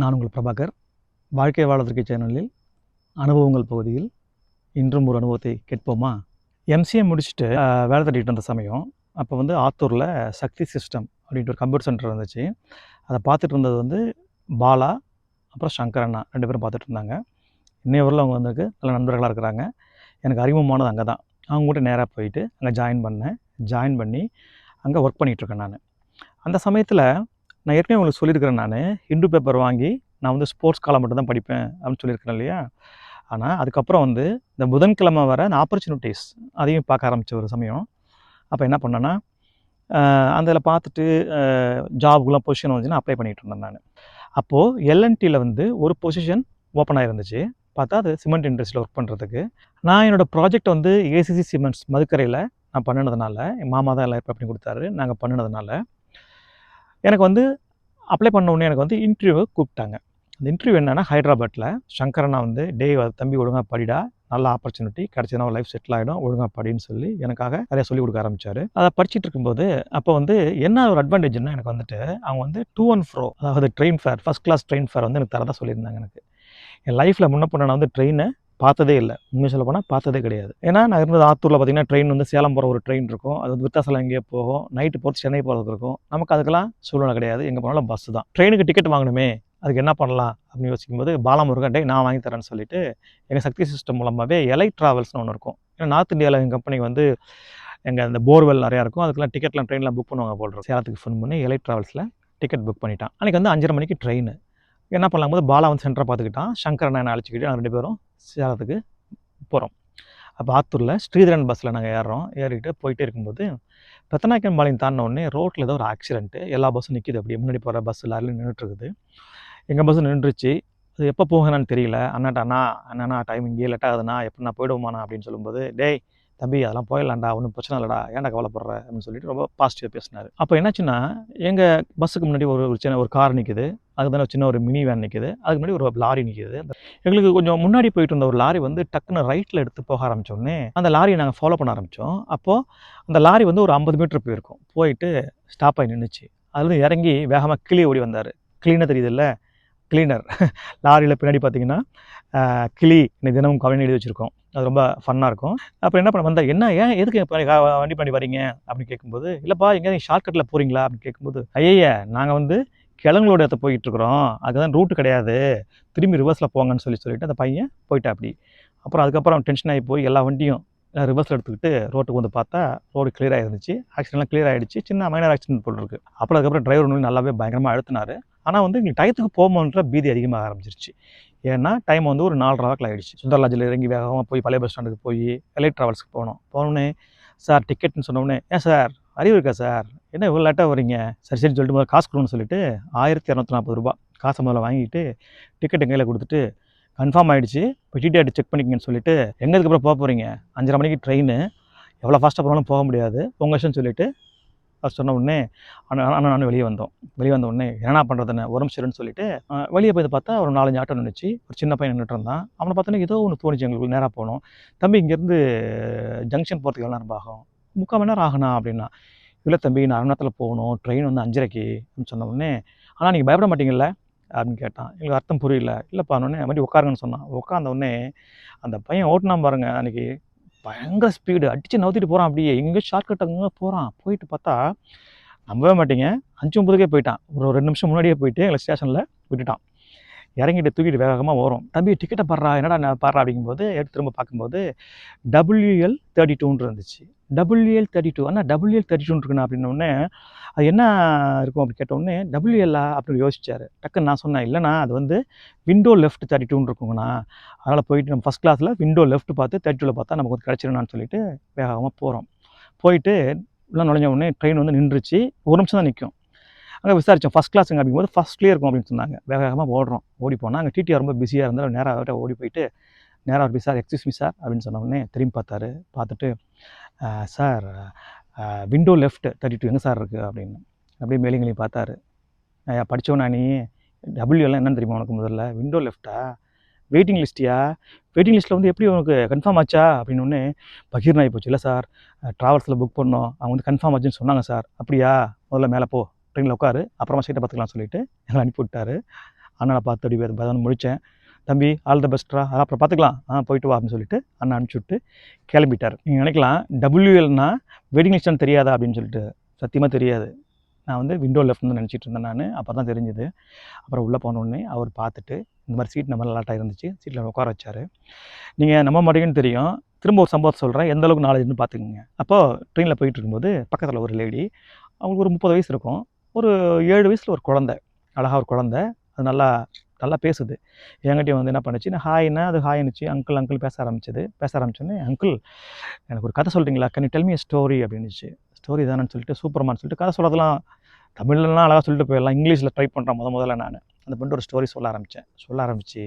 நான் உங்கள் பிரபாகர். வாழ்க்கை வாழ்வதற்கு சேனலில் அனுபவங்கள் பகுதியில் இன்றும் ஒரு அனுபவத்தை கேட்போமா? எம்சிஏ முடிச்சுட்டு வேலை தட்டிகிட்டு இருந்த சமயம் அப்போ வந்து ஆத்தூரில் சக்தி சிஸ்டம் அப்படின்ட்டு ஒரு கம்ப்யூட்டர் சென்டர் இருந்துச்சு. அதை பார்த்துட்டு இருந்தது வந்து பாலா அப்புறம் சங்கர் அண்ணா ரெண்டு பேரும் பார்த்துட்டு இருந்தாங்க. இன்னைய அவங்க வந்துருக்கு நல்ல நண்பர்களாக இருக்கிறாங்க. எனக்கு அறிமுகமானது அங்கே தான் அவங்க கூட நேராக போயிட்டு அங்கே ஜாயின் பண்ணேன். ஜாயின் பண்ணி அங்கே ஒர்க் பண்ணிகிட்ருக்கேன் நான். அந்த சமயத்தில் நான் ஏற்கனவே உங்களுக்கு சொல்லியிருக்கிறேன் நான். ஹிந்து பேப்பர் வாங்கி நான் வந்து ஸ்போர்ட்ஸ் காலம் மட்டும் தான் படிப்பேன் அப்படின்னு சொல்லியிருக்கிறேன் இல்லையா? ஆனால் அதுக்கப்புறம் வந்து இந்த புதன்கிழமை வர இந்த ஆப்பர்ச்சுனிட்டிஸ் அதையும் பார்க்க ஆரம்பித்த ஒரு சமயம். அப்போ என்ன பண்ணேன்னா அதில் பார்த்துட்டு ஜாபுக்குலாம் பொசிஷன் வந்துச்சுன்னா அப்ளை பண்ணிகிட்டு இருந்தேன் நான். அப்போது எல்என்டியில் வந்து ஒரு பொசிஷன் ஓப்பன் ஆகிருந்துச்சு பார்த்தா அது சிமெண்ட் இண்டஸ்ட்ரியில் ஒர்க் பண்ணுறதுக்கு நான் என்னோடய ப்ராஜெக்ட் வந்து ஏசிசி சிமெண்ட்ஸ் மதுக்கரையில் நான் பண்ணினதுனால என் மாமா தான் எல்லாம் ஏற்பாடு பண்ணி கொடுத்தாரு. நாங்கள் பண்ணினதுனால. எனக்கு வந்து அப்ளை பண்ண உடனே எனக்கு வந்து இன்டர்வியூ கூப்பிட்டாங்க. அந்த இன்டர்வியூ என்னென்னா ஹைதராபாத்தில் சங்கரனா வந்து டே தம்பி ஒழுங்காக படிடா. நல்ல ஆப்பர்ச்சுனிட்டி கிடச்சினா லைஃப் செட்டில் ஆகிடும் ஒழுங்காக படின்னு சொல்லி எனக்காக நிறைய சொல்லிக் கொடுக்க ஆரம்பிச்சாரு. அதை படிச்சுட்டு இருக்கும்போது அப்போ வந்து என்ன ஒரு அட்வான்டேஜ்னா எனக்கு வந்துட்டு அவங்க வந்து டூ அண்ட் ஃப்ரோ அதாவது train fare first class train fare வந்து எனக்கு தரதான் சொல்லியிருந்தாங்க எனக்கு. என் லைஃப்பில் முன்ன பண்ண நான் வந்து ட்ரெயினை பார்த்ததே இல்லை. உண்மை சொல்ல போனால் பார்த்ததே கிடையாது. ஏன்னா நான் இருந்தது ஆத்தூரில் பார்த்தீங்கன்னா ட்ரெயின் வந்து சேலம் போகிற ஒரு ட்ரெயின் இருக்கும். அது வந்து விருத்தாசலம் எங்கேயோ போகும். நைட்டு போகிறது சென்னை போகிறது இருக்கும். நமக்கு அதுக்கெல்லாம் சூழ்நிலை கிடையாது. எங்கே போனாலும் பஸ்ஸு தான். ட்ரெயினுக்கு டிக்கெட் வாங்கணுமே. அதுக்கு என்ன பண்ணலாம் அப்படின்னு யோசிக்கும்போது பாலமுருகன் டே நான் வாங்கி தரேன்னு சொல்லிட்டு எங்கள் சக்தி சிஸ்டம் மூலமாகவே எலை ட்ராவல்ஸ்னு ஒன்று இருக்கும். ஏன்னா நார்த் இந்தியாவில் எங்கள் கம்பெனி வந்து எங்கள் அந்த போர்வெல் நிறையா இருக்கும். அதுக்கெல்லாம் டிக்கெட்லாம் ட்ரெயினில் புக் பண்ணுவாங்க போல் சேலத்துக்கு ஃபோன் பண்ணி எலை ட்ராவல்ஸில் டிக்கெட் புக் பண்ணிட்டான். அன்றைக்கி வந்து அஞ்சரை மணிக்கு ட்ரெயின் என்ன பண்ணலாம் போது பாலா வந்து சென்டரை பார்த்துக்கிட்டான். சங்கர் அண்ணன் அழைச்சிக்கிட்டு ரெண்டு பேரும் சேலத்துக்கு போகிறோம் அப்போ ஆத்தூரில் ஸ்ரீதரன் பஸ்ஸில் நாங்கள் ஏறுறோம் ஏறிக்கிட்டு போயிட்டே இருக்கும்போது பெத்தநாயக்கன் பாளையம் தாண்டின உடனே ரோட்டில் ஏதோ ஒரு ஆக்சிடென்ட்டு எல்லா பஸ்ஸும் நிற்கிது அப்படியே முன்னாடி போகிற பஸ் லாரிலும் நின்றுட்டுருக்குது எங்கள் பஸ்ஸு நின்றுச்சு. அது எப்போ போகணும்னு தெரியல. அண்ணாட்ட அண்ணா அண்ணாண்ணா டைம் இங்கேயே லேட் ஆகுதுண்ணா. எப்படின்னா போயிடுவோமாண்ணா அப்படின்னு சொல்லும்போது டேய் தம்பி அதெல்லாம் போயிடலாம்டா ஒன்றும் பிரச்சனை இல்லைடா ஏன்டா கவலைப்படுற? அப்படின்னு சொல்லிட்டு ரொம்ப பாசிட்டிவாக பேசினார். அப்போ என்னாச்சுன்னா எங்கள் பஸ்ஸுக்கு முன்னாடி ஒரு ஒரு சின்ன ஒரு கார் நிற்குது அதுக்கு தானே சின்ன ஒரு மினி வேன் நிற்குது அதுக்கு முன்னாடி ஒரு லாரி நிற்கிது எங்களுக்கு கொஞ்சம் முன்னாடி போயிட்டு இருந்த ஒரு லாரி வந்து டக்குன்னு ரைட்டில் எடுத்து போக ஆரம்பித்தோடனே அந்த லாரியை நாங்கள் ஃபாலோ பண்ண ஆரம்பித்தோம் அப்போது அந்த லாரி வந்து ஒரு ஐம்பது மீட்டர் போயிருக்கும். போயிட்டு ஸ்டாப் ஆகி நின்றுச்சு அதுலேருந்து இறங்கி வேகமாக கிளி ஓடி வந்தார். க்ளீனாக தெரியுதுல்ல க்ளீனர் லாரியில் பின்னாடி பார்த்தீங்கன்னா கிளி இன்னைக்கு தினமும் கவலை எழுதி வச்சுருக்கோம். அது ரொம்ப ஃபன்னாக இருக்கும். அப்புறம் என்ன பண்ண வந்தால் என்ன ஏன் எதுக்கு இப்போ வண்டி பண்ணி வரீங்க அப்படின்னு கேட்கும்போது இல்லைப்பா எங்கேயாவது ஷார்ட்கட்டில் போகிறீங்களா அப்படின்னு கேட்கும்போது ஐயா நாங்கள் வந்து கிழங்களோட இடத்த போயிட்டு இருக்கிறோம் அதுதான் ரூட்டு கிடையாது. திரும்பி ரிவர்ஸில் போங்கன்னு சொல்லி சொல்லிட்டு அந்த பையன் போயிட்டா அப்படி. அப்புறம் அதுக்கப்புறம் டென்ஷன் ஆகி போய் எல்லா வண்டியும் ரிவர்ஸில் எடுத்துக்கிட்டு ரோட்டுக்கு வந்து பார்த்தா ரோடு கிளியர் இருந்துச்சு ஆக்சிடென்ட்லாம் கிளியர் ஆகிடுச்சு சின்ன மைனர் ஆக்சிடென்ட் போட்டுருக்கு. அப்புறம் அதுக்கப்புறம் டிரைவர் நல்லாவே பயங்கரமாக அழுத்தினாரு. ஆனால் வந்து எங்களுக்கு டயத்துக்கு போகணுன்ற பீதி அதிகமாக ஆரம்பிச்சிருச்சு. ஏன்னா டைம் வந்து ஒரு நாலரை வாக்கில் ஆயிடுச்சு. சுந்தரலாஜில் இறங்கி வேகமாக போய் பழைய பஸ் ஸ்டாண்டுக்கு போய் எலைட் ட்ராவல்ஸ்க்கு போனோம். போனோடனே சார் டிக்கெட்னு சொன்னோடனே ஏன் சார் அறிவு இருக்கா சார்? என்ன இவ்வளோ லேட்டாக வரீங்க சரி சரி சொல்லிட்டு முதல்ல காசு கொடுன்னு சொல்லிட்டு ஆயிரத்தி இரநூத்தி நாற்பது ரூபா காசை முதல்ல வாங்கிட்டு டிக்கெட் கையில் கொடுத்துட்டு கன்ஃபார்ம் ஆகிடுச்சு இப்போ டிடிஆர்டி செக் பண்ணிக்கங்கன்னு சொல்லிட்டு எங்கே இதுக்கப்புறம் போக போகிறீங்க அஞ்சரை மணிக்கு ட்ரெயின் எவ்வளோ ஃபாஸ்ட்டாக போனாலும் போக முடியாது. உங்கள் சொல்லிவிட்டு சொல்லிட்டு அது சொன்ன உடனே அண்ணன் அண்ணா நானும் வெளியே வந்தோம். வெளியே வந்த உடனே என்ன பண்ணுறதுன்னு உரம் நிமிஷம்னு சொல்லிட்டு வெளியே போய் பார்த்தா ஒரு நாலஞ்சு ஆட்டோ நின்றுச்சு ஒரு சின்ன பையன் நின்றுட்டு இருந்தான். அவனை பார்த்தோன்னே ஏதோ ஒன்று தோணுச்சு எங்களுக்கு நேராக போனோம் தம்பி இங்கேருந்து ஜங்ஷன் போகிறதுக்கு எவ்வளோ நேரம் ஆகும்? முக்கால் மணி நேரம் ஆகணும் அப்படின்னா. இல்லை தம்பி நான் அரை நேரத்தில் போகணும். ட்ரெயின் வந்து அஞ்சரைக்கு அப்படின்னு சொன்ன உடனே ஆனால் நீங்கள் பயப்பட மாட்டீங்கல்ல அப்படின்னு கேட்டான். எங்களுக்கு அர்த்தம் புரியல. இல்லைப்பா உடனே மாதிரி உட்காருங்கன்னு சொன்னான். உட்காந்த உடனே அந்த பையன் ஓட்டினா பாருங்க அன்றைக்கி பயங்கர ஸ்பீடு அடித்து நவுத்திட்டு போகிறான் அப்படியே. எங்கே ஷார்ட்கட் அங்கே போகிறான் போயிட்டு பார்த்தா நம்பவே மாட்டீங்க. அஞ்சு ஒம்பதுக்கே போயிட்டான். ஒரு ரெண்டு நிமிஷம் முன்னாடியே போயிட்டு எங்களை ஸ்டேஷனில் விட்டுட்டான். இறங்கிட்டு தூக்கிட்டு வேகமாக வரும் தம்பி டிக்கெட்டை பாடுறா. என்னடா நான் பாடுறா? அப்படிங்கும்போது எடுத்து திரும்ப பார்க்கும்போது டபிள்யூஎல் தேர்ட்டி டூன்னு இருந்துச்சு. டபுள்யூஎல் தேர்ட்டி டூ ஆனால் டபுள்யூஎல் தேர்ட்டி டூன்னு இருக்குண்ணா அப்படின்னோடனே அது என்ன இருக்கும் அப்படி கேட்டோடனே டபுள்யூஎல்லா அப்படின்னு யோசிச்சார். டக்குன்னு நான் சொன்னேன் இல்லைண்ணா அது வந்து விண்டோ லெஃப்ட் தேர்ட்டி டூன்னு இருக்குங்கண்ணா. அதனால் போயிட்டு நம்ம ஃபஸ்ட் கிளாஸில் விண்டோ லெஃப்ட் பார்த்து தேர்ட்டி டூவில் பார்த்தா நமக்கு வந்து கிடச்சிருண்ணான்னு சொல்லிட்டு வேகமாக போகிறோம் போயிட்டு உள்ளே நுழைஞ்ச உடனே ட்ரெயின் வந்து நின்றுச்சு. ஒரு நிமிஷம் தான் நிற்கும் அங்கே விசாரித்தோம் ஃபஸ்ட் கிளாஸுங்க அப்படிங்கும்போது ஃபஸ்ட்லேயே இருக்கும் அப்படின்னு சொன்னாங்க. வேக வேகமாக ஓடுறோம் ஓடி போனால் அங்கே டிடிஆர் ரொம்ப பிஸியாக இருந்தால் நேராக ஓடி போயிட்டு நேராக அவர் சார் எக்ஸ்கியூஸ் மீ சார் அப்படின்னு சொன்ன உடனே திரும்பி பார்த்தாரு. பார்த்துட்டு sir window left thirty two எங்கே சார் இருக்குது அப்படின்னு. அப்படியே மேலிங்களையும் பார்த்தாரு. ஐயா படித்தவனா நீ? டபிள்யூ எல்லாம் என்னன்னு தெரியுமா உனக்கு முதல்ல? விண்டோ லெஃப்ட்டா வெயிட்டிங் லிஸ்ட்டியா வெயிட்டிங் லிஸ்ட்டில் வந்து எப்படி உனக்கு கன்ஃபார்ம் ஆச்சா? அப்படின்னு ஒன்று பகீர்னா போச்சு. இல்லை சார் ட்ராவல்ஸில் புக் பண்ணோம். அவங்க வந்து கன்ஃபார்ம் ஆச்சுன்னு சொன்னாங்க சார் அப்படியா? முதல்ல மேலே போ. ட்ரெயினில் உட்காரு. அப்புறமா சீட்டை பார்த்துக்கலாம் சொல்லிட்டு எங்களை அனுப்பி விட்டாரு. அண்ணனை பார்த்து அப்படி பதினொன்று முடித்தேன். தம்பி ஆல் த பெஸ்ட்ரா அப்புறம் பார்த்துக்கலாம் ஆ போயிட்டு வா அப்படின்னு சொல்லிட்டு அண்ணன் அனுப்பிச்சி விட்டு கிளம்பிட்டார். நீங்கள் நினைக்கலாம் டபிள்யூஎல்னா வெட்டிங் லிஸ்ட்னு தெரியாதா அப்படின்னு சொல்லிட்டு. சத்தியமாக தெரியாது. நான் வந்து விண்டோ லெஃப்ட்னு நினச்சிட்டு இருந்தேன் நான். அப்போ தான் தெரிஞ்சுது. அப்புறம் உள்ளே போனோடனே அவர் பார்த்துட்டு இந்த மாதிரி சீட் நம்ம லாட்டாக இருந்துச்சு சீட்டில் உட்கார வச்சார். நீங்கள் நம்ம மாட்டீங்கன்னு தெரியும். திரும்ப ஒரு சம்பவத்தை சொல்கிறேன் எந்த அளவுக்கு நாலேஜ்னு பார்த்துக்குங்க அப்போது ட்ரெயினில் போயிட்டு இருக்கும்போது பக்கத்தில் ஒரு லேடி அவங்களுக்கு ஒரு முப்பது வயசு இருக்கும். ஒரு ஏழு வயசில் ஒரு குழந்தை. அழகாக ஒரு குழந்தை. அது நல்லா நல்லா பேசுது. என்கிட்டயும் வந்து என்ன பண்ணுச்சு நான் ஹாய்னா அது ஹாய்னுச்சு அங்கிள் அங்கிள் பேச ஆரம்பிச்சது. பேச ஆரம்பிச்சோன்னே அங்கிள் எனக்கு ஒரு கதை சொல்கிறீங்களா கன் டெல் மீ ஸ்டோரி அப்படின்னுச்சு. ஸ்டோரி தானேன்னு சொல்லிட்டு சூப்பர்மான்னு சொல்லிட்டு கதை சொல்கிறதெல்லாம் தமிழ்லாம் அழகாக சொல்லிட்டு போயிடலாம். இங்கிலீஷில் ட்ரை பண்ணுறேன் முத முதல்ல நான். அந்த பண்ணிட்டு ஒரு ஸ்டோரி சொல்ல ஆரம்பித்தேன் சொல்ல ஆரம்பித்து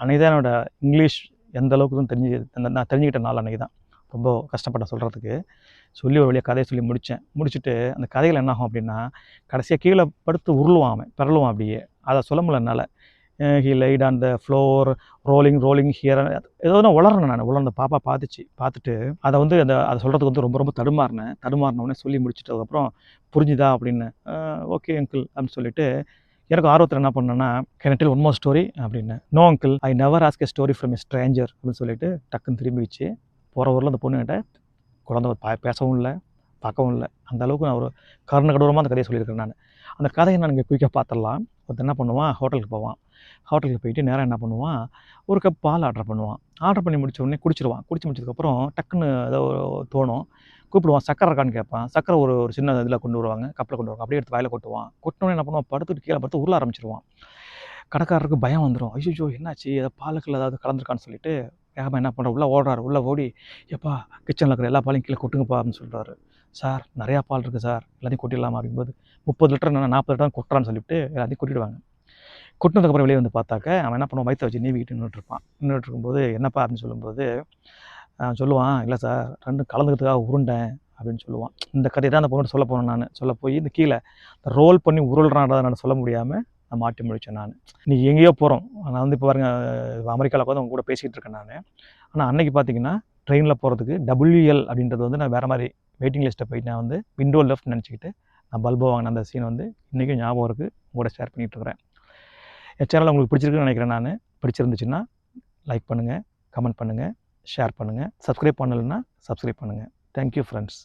அன்றைக்கி தான் என்னோட இங்கிலீஷ் எந்த அளவுக்கு தெரிஞ்சு அந்த நான் தெரிஞ்சுக்கிட்ட நாள் அன்றைக்கி தான். ரொம்ப கஷ்டப்பட்டேன் சொல்கிறதுக்கு சொல்லி ஒரு வழியாக கதையை சொல்லி முடித்தேன் முடிச்சுட்டு அந்த கதைகள் என்ன ஆகும் அப்படின்னா கடைசியாக கீழே படுத்து உருளுவான் அவன் பிறலுவான் அப்படியே. அதை சொல்ல முடியல என்னால். He light on the floor rolling rolling here ஏதோ நான் உளறேன் நான். உளர்ந்த பாப்பா பார்த்துச்சு பார்த்துட்டு அதை வந்து அந்த அதை சொல்கிறதுக்கு வந்து ரொம்ப ரொம்ப தடுமாறினேன். தடுமாறினோடனே சொல்லி முடிச்சுட்டு அதுக்கப்புறம் புரிஞ்சுதா அப்படின்னு ஓகே அங்கிள் அப்படின்னு சொல்லிட்டு எனக்கு ஆர்வத்தில் என்ன பண்ணேன்னா கெனட்டில் ஒன் மோர் ஸ்டோரி அப்படின்னு. No uncle I never ask a story from a stranger அப்படின்னு சொல்லிட்டு டக்குன்னு திரும்பி வச்சு போகிற ஊரில் அந்த பொண்ணுகிட்ட குழந்தை பா- பேசவும் இல்லை பார்க்கவும் இல்லை. அந்த அளவுக்கு நான் ஒரு கருண கடூரமாக அந்த கதையை சொல்லியிருக்கேன் நான். அந்த கதையை நான் இங்கே குயிக்காக பார்த்துடலாம். ஒருத்தர் என்ன பண்ணுவான்? ஹோட்டலுக்கு போவான். ஹோட்டலுக்கு போயிட்டு நேராக என்ன பண்ணுவான்? ஒரு கப் பால் ஆர்டர் பண்ணுவான். ஆர்டர் பண்ணி முடிச்ச உடனே குடிச்சிருவான். குடிச்சு முடிச்சதுக்கப்புறம் டக்குன்னு ஏதோ தோணும். கூப்பிடுவான். சக்கரை இருக்கான்னு கேட்பான். சக்கரை ஒரு ஒரு சின்ன இதில் கொண்டு வருவாங்க. கப்பில் கொண்டு வருவாங்க. அப்படியே எடுத்து வாயில கொட்டுவான். கொட்டினோடனே என்ன பண்ணுவான்? படுத்துட்டு கீழே படுத்து உருள ஆரம்பிச்சிருவான். கடைக்காரருக்கு பயம் வந்துடும் ஐயோ என்னாச்சு? ஏதோ பாலுக்குள்ள ஏதாவது கலந்துருக்கான்னு சொல்லிட்டு வேகமாக என்ன பண்ணுற உள்ளே ஓடுறாரு. உள்ளே ஓடி எப்பா கிச்சனில் இருக்கிற எல்லா பாலையும் கீழே கொட்டுங்கப்பா அப்படின்னு சொல்கிறாரு சார் நிறையா பால் இருக்குது சார். எல்லாத்தையும் கொட்டிடலாமா அப்படிங்கும்போது முப்பது லிட்டர் நான் நாற்பது லிட்டர் கொட்டுறான்னு சொல்லிட்டு எல்லாத்தையும் கொட்டிடுவாங்க. கொட்டினதுக்கப்புறம் வெளியே வந்து பார்த்தாக்க அவன் என்ன பண்ணுவான்? வயிற்ற வச்சு நீவிக்கிட்டு நின்றுட்டு இருப்பான். நின்றுட்டு இருக்கும்போது என்னப்பா? அப்படின்னு சொல்லும்போது சொல்லுவான் இல்லை சார் ரெண்டும் கலந்துக்கிறதுக்காக உருண்டேன். அப்படின்னு சொல்லுவான். இந்த கதையை தான் அந்த பொண்ணு சொல்ல போனேன் நான். சொல்ல போய் இந்த கீழே ரோல் பண்ணி உருள்றான்றதை நான் சொல்ல முடியாமல் நான் மாட்டி முடித்தேன் நான். நீ எங்கேயோ போகிறோம் நான் வந்து இப்போ பாருங்கள் அமெரிக்காவில் உட்காந்து அவங்க கூட பேசிகிட்டு இருக்கேன் நான். ஆனால் அன்னைக்கு பார்த்தீங்கன்னா ட்ரெயினில் போகிறதுக்கு டபிள்யூஎல் அப்படின்றது வந்து நான் வேறு மாதிரி வெயிட்டிங் லிஸ்ட்டை போயிட்டு நான் வந்து விண்டோ லெஃப்ட் நினச்சிக்கிட்டு நான் பல்போ வாங்கின அந்த சீன் வந்து இன்றைக்கும் ஞாபகம் இருக்குது உங்களோட ஷேர் பண்ணிகிட்டு இருக்கிறேன். உங்களுக்கு பிடிச்சிருக்குன்னு நினைக்கிறேன் நான். பிடிச்சிருந்துச்சுன்னா லைக் பண்ணுங்கள் கமெண்ட் பண்ணுங்கள் ஷேர் பண்ணுங்கள் சப்ஸ்கிரைப் பண்ணலைன்னா சப்ஸ்கிரைப் பண்ணுங்கள் தேங்க்யூ ஃப்ரெண்ட்ஸ்